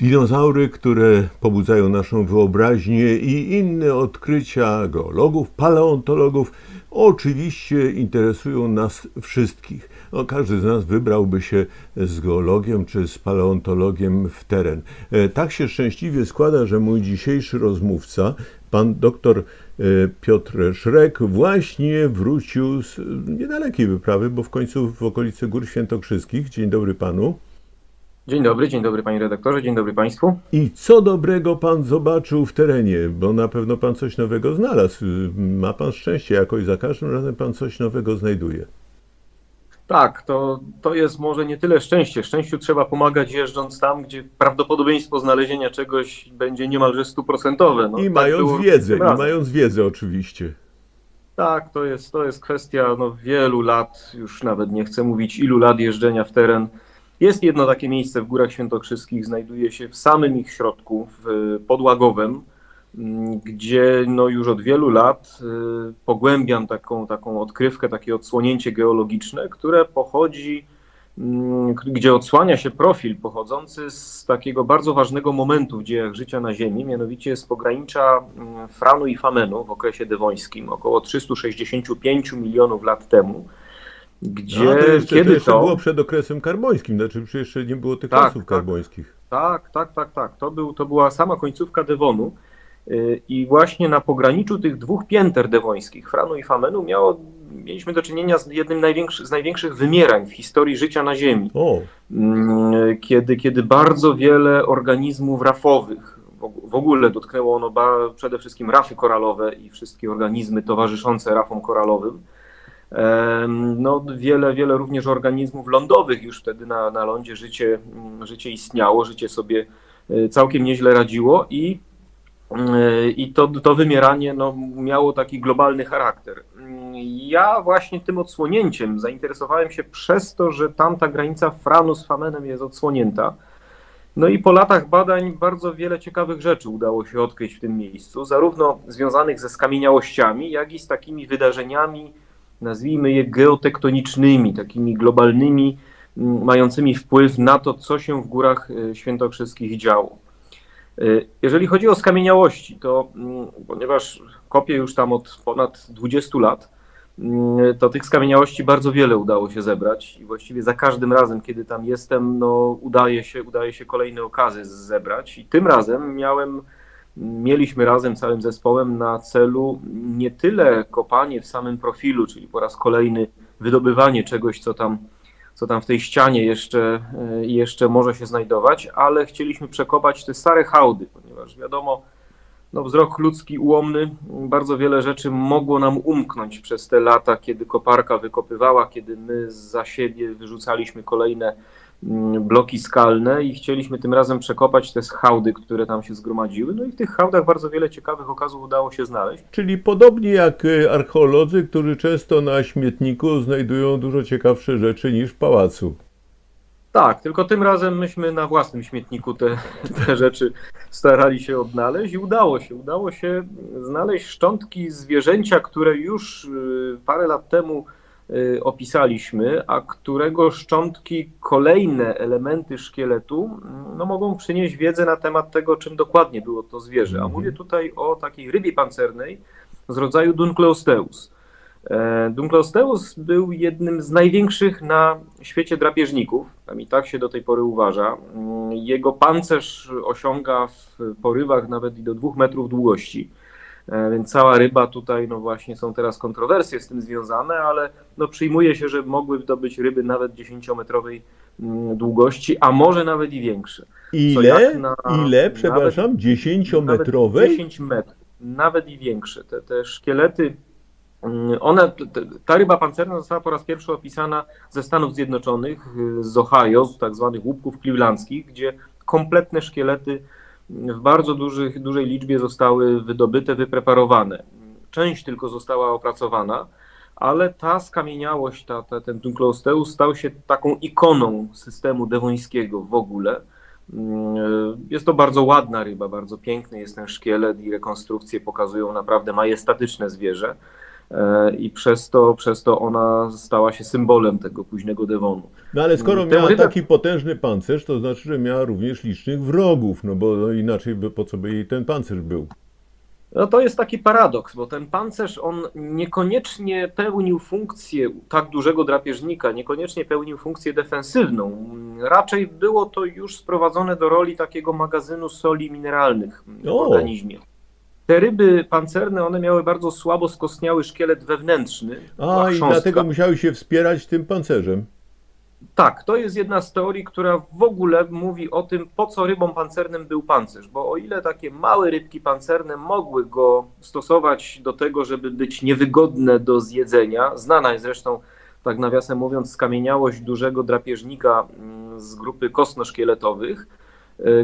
Dinozaury, które pobudzają naszą wyobraźnię i inne odkrycia geologów, paleontologów, oczywiście interesują nas wszystkich. No, każdy z nas wybrałby się z geologiem czy z paleontologiem w teren. E, Tak się szczęśliwie składa, że mój dzisiejszy rozmówca, pan doktor e, Piotr Szrek, właśnie wrócił z niedalekiej wyprawy, bo w końcu w okolicy Gór Świętokrzyskich. Dzień dobry panu. Dzień dobry, dzień dobry panie redaktorze, dzień dobry państwu. I co dobrego pan zobaczył w terenie? Bo na pewno pan coś nowego znalazł. Ma pan szczęście, jakoś za każdym razem pan coś nowego znajduje. Tak, to, to jest może nie tyle szczęście. Szczęściu trzeba pomagać jeżdżąc tam, gdzie prawdopodobieństwo znalezienia czegoś będzie niemalże stuprocentowe. No, I tak mając wiedzę, i mając wiedzę oczywiście. Tak, to jest, to jest kwestia no, wielu lat, już nawet nie chcę mówić ilu lat jeżdżenia w teren. Jest jedno takie miejsce w Górach Świętokrzyskich, znajduje się w samym ich środku, w Podłagowem, m, gdzie no, już od wielu lat y, pogłębiam taką, taką odkrywkę, takie odsłonięcie geologiczne, które pochodzi, m, k- gdzie odsłania się profil pochodzący z takiego bardzo ważnego momentu w dziejach życia na Ziemi, mianowicie z pogranicza m, Franu i Famenu w okresie dewońskim, około 365 milionów lat temu, gdzie to jeszcze, kiedy to jeszcze to... było przed okresem karbońskim, znaczy jeszcze nie było tych Tak, lasów tak. karbońskich. Tak, tak, tak, tak. To, był, to była sama końcówka Devonu. Yy, I właśnie na pograniczu tych dwóch pięter dewońskich, Franu i Famenu, miało, mieliśmy do czynienia z jednym największy, z największych wymierań w historii życia na Ziemi. O, Mm, Kiedy, kiedy bardzo wiele organizmów rafowych, w og- w ogóle dotknęło ono ba, przede wszystkim rafy koralowe i wszystkie organizmy towarzyszące rafom koralowym. No, wiele, wiele również organizmów lądowych już wtedy na, na lądzie życie, mm, życie istniało, życie sobie y, całkiem nieźle radziło i, y, i to, to wymieranie no, miało taki globalny charakter. Ja właśnie tym odsłonięciem zainteresowałem się przez to, że tamta granica Franu z Famenem jest odsłonięta. No i po latach badań bardzo wiele ciekawych rzeczy udało się odkryć w tym miejscu, zarówno związanych ze skamieniałościami, jak i z takimi wydarzeniami, nazwijmy je geotektonicznymi, takimi globalnymi, m, mającymi wpływ na to, co się w górach e, świętokrzyskich działo. E, Jeżeli chodzi o skamieniałości, to mm, ponieważ kopię już tam od ponad 20 lat, mm, to tych skamieniałości bardzo wiele udało się zebrać i właściwie za każdym razem, kiedy tam jestem, no udaje się, udaje się kolejne okazy zebrać i tym razem miałem, mieliśmy razem całym zespołem na celu nie tyle kopanie w samym profilu, czyli po raz kolejny wydobywanie czegoś, co tam, co tam w tej ścianie jeszcze, e, jeszcze może się znajdować, ale chcieliśmy przekopać te stare hałdy, ponieważ wiadomo, no wzrok ludzki ułomny, bardzo wiele rzeczy mogło nam umknąć przez te lata, kiedy koparka wykopywała, kiedy my za siebie wyrzucaliśmy kolejne mm, bloki skalne i chcieliśmy tym razem przekopać te hałdy, które tam się zgromadziły. No i w tych hałdach bardzo wiele ciekawych okazów udało się znaleźć. czyli podobnie jak y, archeolodzy, którzy często na śmietniku znajdują dużo ciekawsze rzeczy niż w pałacu. Tak, tylko tym razem myśmy na własnym śmietniku te, te rzeczy starali się odnaleźć i udało się. Udało się znaleźć szczątki zwierzęcia, które już y, parę lat temu y, opisaliśmy, a którego szczątki, kolejne elementy szkieletu, mm, no, mogą przynieść wiedzę na temat tego, czym dokładnie było to zwierzę. A Mhm. mówię tutaj o takiej rybie pancernej z rodzaju Dunkleosteus. E, Dunkleosteus był jednym z największych na świecie drapieżników, i tak się do tej pory uważa. Mm, Jego pancerz osiąga w porywach nawet i do dwóch metrów długości, E, więc cała ryba tutaj, no właśnie są teraz kontrowersje z tym związane, ale no przyjmuje się, że mogły to być ryby nawet 10-metrowej mm, długości, a może nawet i większe. Ile? na- Ile, nawet- przepraszam, Nawet dziesięciometrowej? 10 metrów, nawet i większe. Te, te szkielety, mm, te- ta ryba pancerna została po raz pierwszy opisana ze Stanów Zjednoczonych, y, z Ohio, z tak zwanych łupków clevelandzkich, gdzie kompletne szkielety w bardzo dużych, dużej liczbie zostały wydobyte, wypreparowane. Część tylko została opracowana, ale ta skamieniałość, ta, ta, ten Dunkleosteus stał się taką ikoną systemu dewońskiego w ogóle. Mm, Jest to bardzo ładna ryba, bardzo piękny jest ten szkielet i rekonstrukcje pokazują naprawdę majestatyczne zwierzę. E, i przez to, przez to ona stała się symbolem tego późnego Devonu. No ale skoro miała rybę- taki potężny pancerz, to znaczy, że miała również licznych wrogów, no bo no inaczej by, po co by jej ten pancerz był? No to jest taki paradoks, bo ten pancerz on niekoniecznie pełnił funkcję tak dużego drapieżnika, niekoniecznie pełnił funkcję defensywną. Raczej było to już sprowadzone do roli takiego magazynu soli mineralnych w O! organizmie. Te ryby pancerne, one miały bardzo słabo skostniały szkielet wewnętrzny. A i dlatego musiały się wspierać tym pancerzem. Tak, to jest jedna z teorii, która w ogóle mówi o tym, po co rybom pancernym był pancerz. Bo o ile takie małe rybki pancerne mogły go stosować do tego, żeby być niewygodne do zjedzenia, znana jest zresztą, tak nawiasem mówiąc, skamieniałość dużego drapieżnika mm, z grupy kostnoszkieletowych,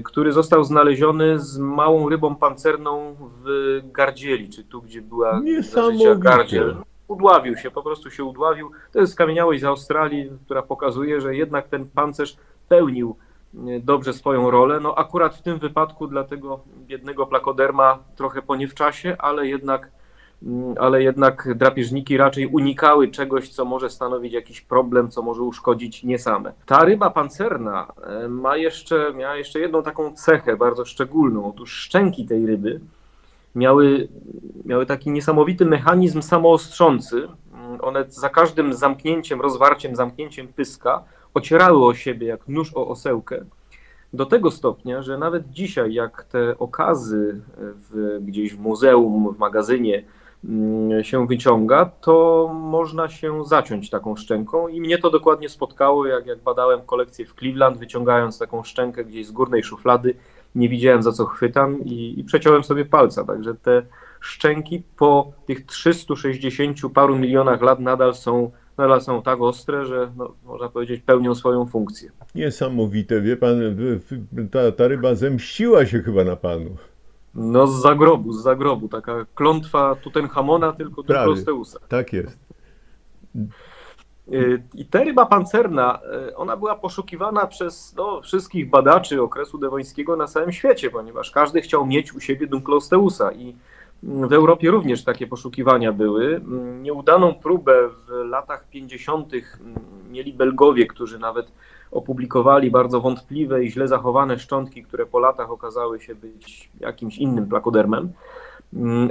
który został znaleziony z małą rybą pancerną w gardzieli, czy tu, gdzie była za życia gardziel udławił się, po prostu się udławił. To jest skamieniałość z Australii, która pokazuje, że jednak ten pancerz pełnił e, dobrze swoją rolę. No akurat w tym wypadku dla tego biednego plakoderma trochę po nie w czasie, ale jednak, ale jednak drapieżniki raczej unikały czegoś, co może stanowić jakiś problem, co może uszkodzić nie same. Ta ryba pancerna e, ma jeszcze, miała jeszcze jedną taką cechę bardzo szczególną. Otóż szczęki tej ryby miały, miały taki niesamowity mechanizm samoostrzący. Mm, One za każdym zamknięciem, rozwarciem, zamknięciem pyska ocierały o siebie jak nóż o osełkę. Do tego stopnia, że nawet dzisiaj, jak te okazy w, gdzieś w muzeum, w magazynie mm, się wyciąga, to można się zaciąć taką szczęką. I mnie to dokładnie spotkało, jak, jak badałem kolekcję w Cleveland, wyciągając taką szczękę gdzieś z górnej szuflady nie widziałem za co chwytam i, i przeciąłem sobie palca. Także te szczęki po tych 360 paru milionach lat nadal są, nadal są tak ostre, że no, można powiedzieć pełnią swoją funkcję. Niesamowite, wie pan, ta, ta ryba zemściła się chyba na panu. No z zagrobu, z zagrobu, taka klątwa Tutenchamona, tylko Prawie. Duklosteusa. Tak jest. Y, I ta ryba pancerna, y, ona była poszukiwana przez no, wszystkich badaczy okresu dewońskiego na całym świecie, ponieważ każdy chciał mieć u siebie Dunkleosteusa i w Europie również takie poszukiwania były. Nieudaną próbę w latach 50. mm, mieli Belgowie, którzy nawet opublikowali bardzo wątpliwe i źle zachowane szczątki, które po latach okazały się być jakimś innym plakodermem.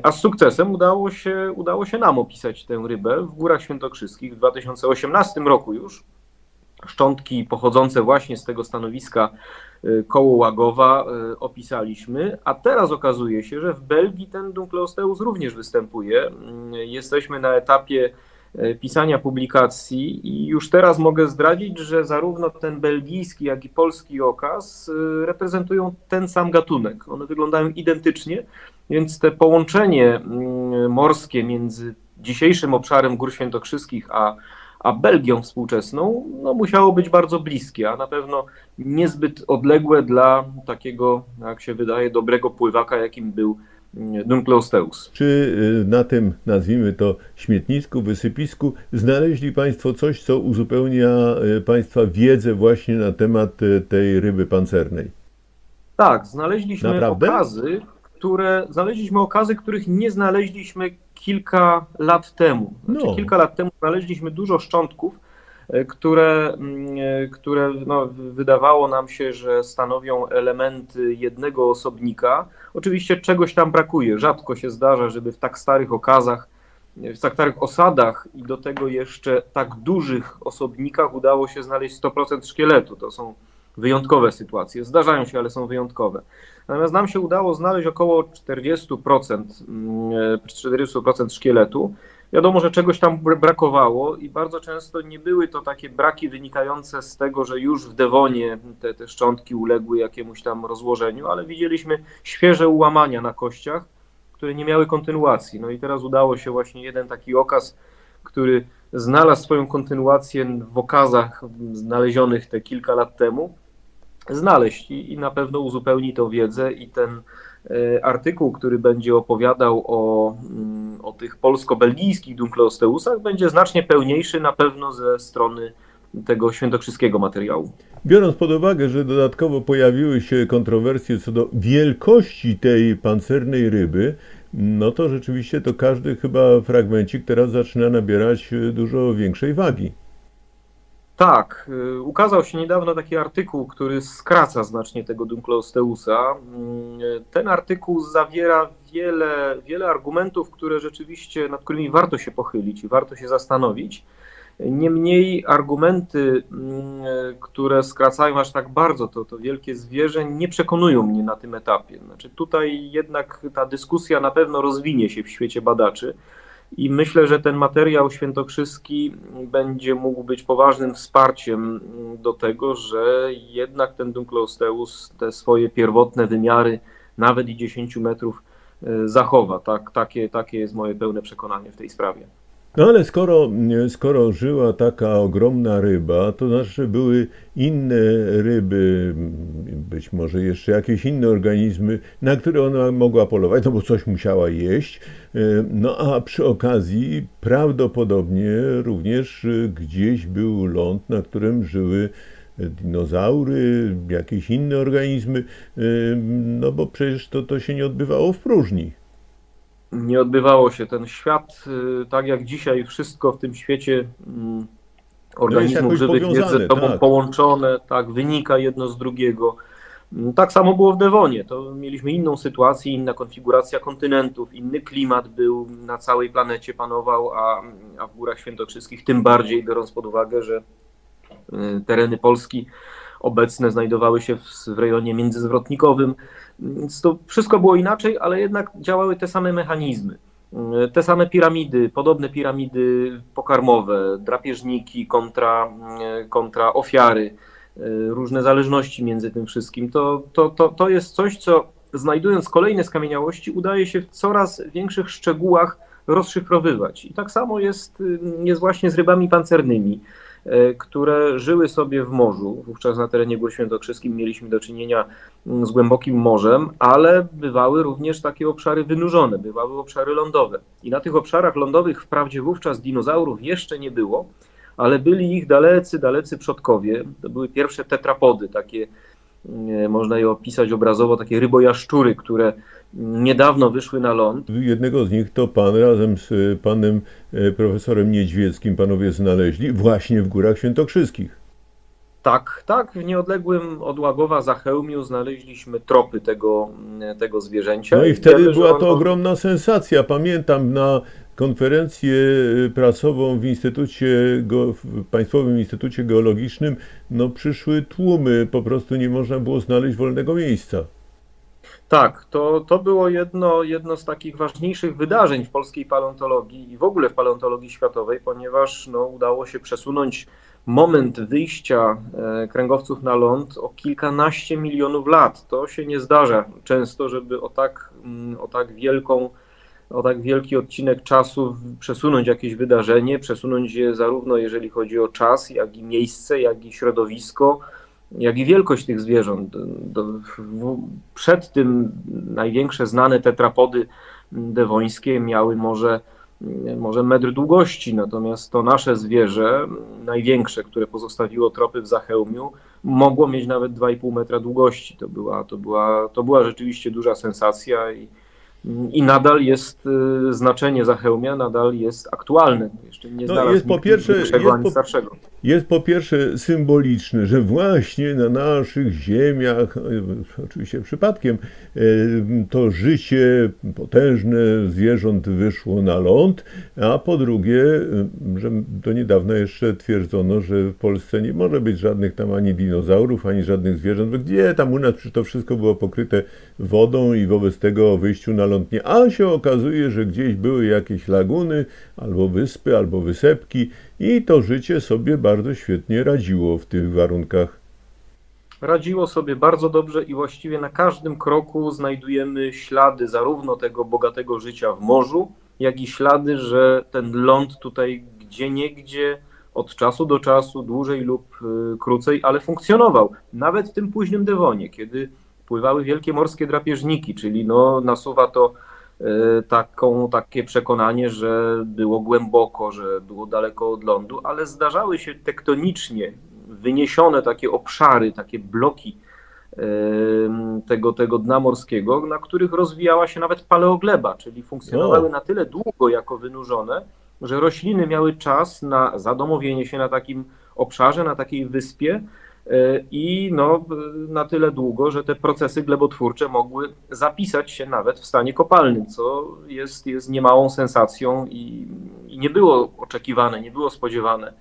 A z sukcesem udało się, udało się nam opisać tę rybę w Górach Świętokrzyskich w 2018 roku już. Szczątki pochodzące właśnie z tego stanowiska y, koło Łagowa y, opisaliśmy, a teraz okazuje się, że w Belgii ten Dunkleosteus również występuje. Mm, Jesteśmy na etapie y, pisania publikacji i już teraz mogę zdradzić, że zarówno ten belgijski, jak i polski okaz reprezentują ten sam gatunek. One wyglądają identycznie, więc te połączenie mm, morskie między dzisiejszym obszarem Gór Świętokrzyskich a, a Belgią współczesną no, musiało być bardzo bliskie, a na pewno niezbyt odległe dla takiego, jak się wydaje, dobrego pływaka, jakim był mm, Dunkleosteus. Czy y, na tym, nazwijmy to, śmietnisku, wysypisku, znaleźli Państwo coś, co uzupełnia y, Państwa wiedzę właśnie na temat y, tej ryby pancernej? Tak, znaleźliśmy Naprawdę? okazy, które znaleźliśmy okazy, których nie znaleźliśmy kilka lat temu. Znaczy, No. Kilka lat temu znaleźliśmy dużo szczątków, e, które, mm, e, które no, wydawało nam się, że stanowią elementy jednego osobnika. Oczywiście czegoś tam brakuje. Rzadko się zdarza, żeby w tak starych okazach, w tak starych osadach i do tego jeszcze tak dużych osobnikach udało się znaleźć 100% szkieletu. To są wyjątkowe sytuacje. Zdarzają się, ale są wyjątkowe. Natomiast nam się udało znaleźć około 40%, mm, e, 40% szkieletu. Wiadomo, że czegoś tam br- brakowało i bardzo często nie były to takie braki wynikające z tego, że już w Dewonie te, te szczątki uległy jakiemuś tam rozłożeniu, ale widzieliśmy świeże ułamania na kościach, które nie miały kontynuacji. No i teraz udało się właśnie jeden taki okaz, który znalazł swoją kontynuację w okazach znalezionych te kilka lat temu, znaleźć i, i na pewno uzupełni tą wiedzę i ten e, artykuł, który będzie opowiadał o, mm, o tych polsko-belgijskich Dunkleosteusach, będzie znacznie pełniejszy na pewno ze strony tego świętokrzyskiego materiału. Biorąc pod uwagę, że dodatkowo pojawiły się kontrowersje co do wielkości tej pancernej ryby, no to rzeczywiście to każdy chyba fragmencik teraz zaczyna nabierać e, dużo większej wagi. Tak, y, ukazał się niedawno taki artykuł, który skraca znacznie tego Dunkleosteusa. Mm, Ten artykuł zawiera wiele, wiele argumentów, które rzeczywiście, nad którymi warto się pochylić i warto się zastanowić. Niemniej argumenty, mm, które skracają aż tak bardzo to, to wielkie zwierzę, nie przekonują mnie na tym etapie. Znaczy tutaj jednak ta dyskusja na pewno rozwinie się w świecie badaczy. I myślę, że ten materiał świętokrzyski będzie mógł być poważnym wsparciem do tego, że jednak ten Dunkleosteus te swoje pierwotne wymiary, nawet i 10 metrów, e, zachowa. Tak, takie, takie jest moje pełne przekonanie w tej sprawie. No ale skoro, skoro żyła taka ogromna ryba, to znaczy były inne ryby, być może jeszcze jakieś inne organizmy, na które ona mogła polować, no bo coś musiała jeść. No a przy okazji prawdopodobnie również gdzieś był ląd, na którym żyły dinozaury, jakieś inne organizmy, no bo przecież to, to się nie odbywało w próżni. Nie odbywało się ten świat, y, tak jak dzisiaj, wszystko w tym świecie mm, organizmów żywych jest ze sobą tak. połączone, tak, wynika jedno z drugiego. Mm, Tak samo było w Dewonie. To mieliśmy inną sytuację, inna konfiguracja kontynentów, inny klimat był na całej planecie panował, a, a w Górach Świętokrzyskich tym bardziej, biorąc pod uwagę, że y, tereny Polski obecne znajdowały się w, w rejonie międzyzwrotnikowym. Więc to wszystko było inaczej, ale jednak działały te same mechanizmy. Te same piramidy, podobne piramidy pokarmowe, drapieżniki kontra, kontra ofiary, różne zależności między tym wszystkim. To, to, to, to jest coś, co znajdując kolejne skamieniałości, udaje się w coraz większych szczegółach rozszyfrowywać. I tak samo jest, y, jest właśnie z rybami pancernymi, które żyły sobie w morzu. Wówczas na terenie Świętokrzyskim mieliśmy do czynienia mm, z głębokim morzem, ale bywały również takie obszary wynurzone, bywały obszary lądowe. I na tych obszarach lądowych wprawdzie wówczas dinozaurów jeszcze nie było, ale byli ich dalecy, dalecy przodkowie. To były pierwsze tetrapody, takie mm, można je opisać obrazowo, takie rybojaszczury, które niedawno wyszły na ląd. Jednego z nich to pan razem z e, panem e, profesorem Niedźwieckim panowie znaleźli właśnie w Górach Świętokrzyskich. Tak, tak, w nieodległym od Łagowa Zachełmiu znaleźliśmy tropy tego, tego zwierzęcia. No i wtedy Wiemy, była to ono- ogromna sensacja. Pamiętam na konferencję e, prasową w Instytucie, w Państwowym Instytucie Geologicznym, no przyszły tłumy, po prostu nie można było znaleźć wolnego miejsca. Tak, to, to było jedno, jedno z takich ważniejszych wydarzeń w polskiej paleontologii i w ogóle w paleontologii światowej, ponieważ no, udało się przesunąć moment wyjścia e, kręgowców na ląd o kilkanaście milionów lat. To się nie zdarza często, żeby o tak, mm, o tak wielką, o tak wielki odcinek czasu przesunąć jakieś wydarzenie, przesunąć je zarówno jeżeli chodzi o czas, jak i miejsce, jak i środowisko jak i wielkość tych zwierząt. Przed tym największe znane tetrapody dewońskie miały może, może metr długości, natomiast to nasze zwierzę, największe, które pozostawiło tropy w Zachełmiu, mogło mieć nawet 2,5 metra długości. To była, to była, to była rzeczywiście duża sensacja i, i nadal jest y, znaczenie Zachełmia, nadal jest aktualne. Jeszcze nie No, znalazł jest po pierwsze- jest ani po- starszego. Jest po pierwsze symboliczne, że właśnie na naszych ziemiach, e, oczywiście przypadkiem, e, to życie potężne zwierząt wyszło na ląd, a po drugie, e, że do niedawna jeszcze twierdzono, że w Polsce nie może być żadnych tam ani dinozaurów, ani żadnych zwierząt, bo gdzie tam u nas to wszystko było pokryte wodą i wobec tego o wyjściu na ląd A się okazuje, że gdzieś były jakieś laguny, albo wyspy, albo wysepki i to życie sobie bardzo świetnie radziło w tych warunkach. Radziło sobie bardzo dobrze i właściwie na każdym kroku znajdujemy ślady zarówno tego bogatego życia w morzu, jak i ślady, że ten ląd tutaj gdzie niegdzie od czasu do czasu, dłużej lub y, krócej, ale funkcjonował. Nawet w tym późnym Dewonie, kiedy pływały wielkie morskie drapieżniki, czyli no, nasuwa to y, taką, takie przekonanie, że było głęboko, że było daleko od lądu, ale zdarzały się tektonicznie wyniesione takie obszary, takie bloki em, tego, tego dna morskiego, na których rozwijała się nawet paleogleba, czyli funkcjonowały O. na tyle długo jako wynurzone, że rośliny miały czas na zadomowienie się na takim obszarze, na takiej wyspie e, i no, na tyle długo, że te procesy glebotwórcze mogły zapisać się nawet w stanie kopalnym, co jest, jest niemałą sensacją i, i nie było oczekiwane, nie było spodziewane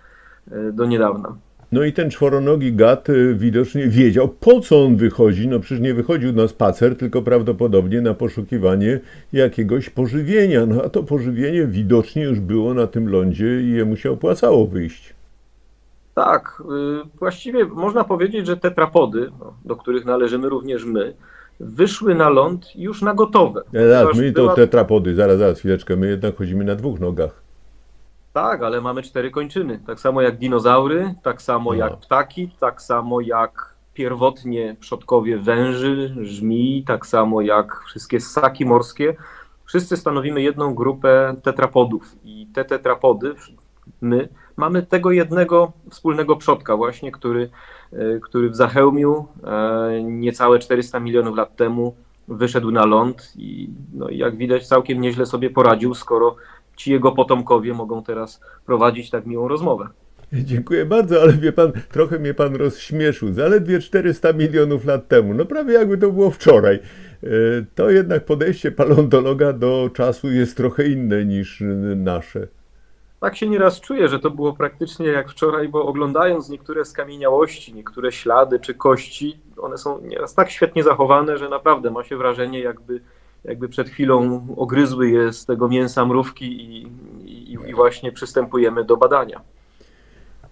e, do niedawna. No i ten czworonogi gad y, widocznie wiedział, po co on wychodzi. No przecież nie wychodził na spacer, tylko prawdopodobnie na poszukiwanie jakiegoś pożywienia. No a to pożywienie widocznie już było na tym lądzie i jemu się opłacało wyjść. Tak, y, właściwie można powiedzieć, że tetrapody, no, do których należymy również my, wyszły na ląd już na gotowe. Zaraz, Ponieważ my to była- tetrapody, zaraz, zaraz, chwileczkę, my jednak chodzimy na dwóch nogach. Tak, ale mamy cztery kończyny. Tak samo jak dinozaury, tak samo No. jak ptaki, tak samo jak pierwotnie przodkowie węży, żmii, tak samo jak wszystkie ssaki morskie. Wszyscy stanowimy jedną grupę tetrapodów i te tetrapody, my, mamy tego jednego wspólnego przodka właśnie, który, e, który w Zachełmiu e, niecałe 400 milionów lat temu wyszedł na ląd i no, jak widać całkiem nieźle sobie poradził, skoro ci jego potomkowie mogą teraz prowadzić tak miłą rozmowę. Dziękuję bardzo, ale wie pan, trochę mnie pan rozśmieszył. Zaledwie 400 milionów lat temu, no prawie jakby to było wczoraj. E, To jednak podejście paleontologa do czasu jest trochę inne niż nasze. Tak się nieraz czuję, że to było praktycznie jak wczoraj, bo oglądając niektóre skamieniałości, niektóre ślady czy kości, one są nieraz tak świetnie zachowane, że naprawdę ma się wrażenie, jakby, jakby przed chwilą ogryzły je z tego mięsa mrówki i, i, i właśnie przystępujemy do badania.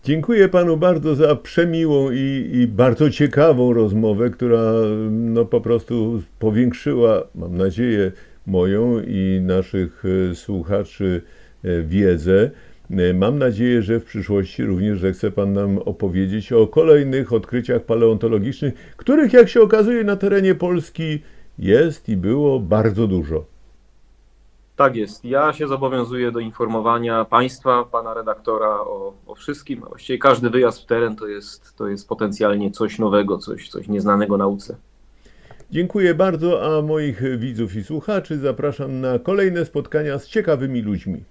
Dziękuję panu bardzo za przemiłą i, i bardzo ciekawą rozmowę, która no, po prostu powiększyła, mam nadzieję, moją i naszych e, słuchaczy wiedzę. E, Mam nadzieję, że w przyszłości również zechce pan nam opowiedzieć o kolejnych odkryciach paleontologicznych, których, jak się okazuje, na terenie Polski jest i było bardzo dużo. Tak jest. Ja się zobowiązuję do informowania Państwa, Pana redaktora o, o wszystkim. Właściwie każdy wyjazd w teren to jest, to jest potencjalnie coś nowego, coś, coś nieznanego nauce. Dziękuję bardzo, a moich widzów i słuchaczy zapraszam na kolejne spotkania z ciekawymi ludźmi.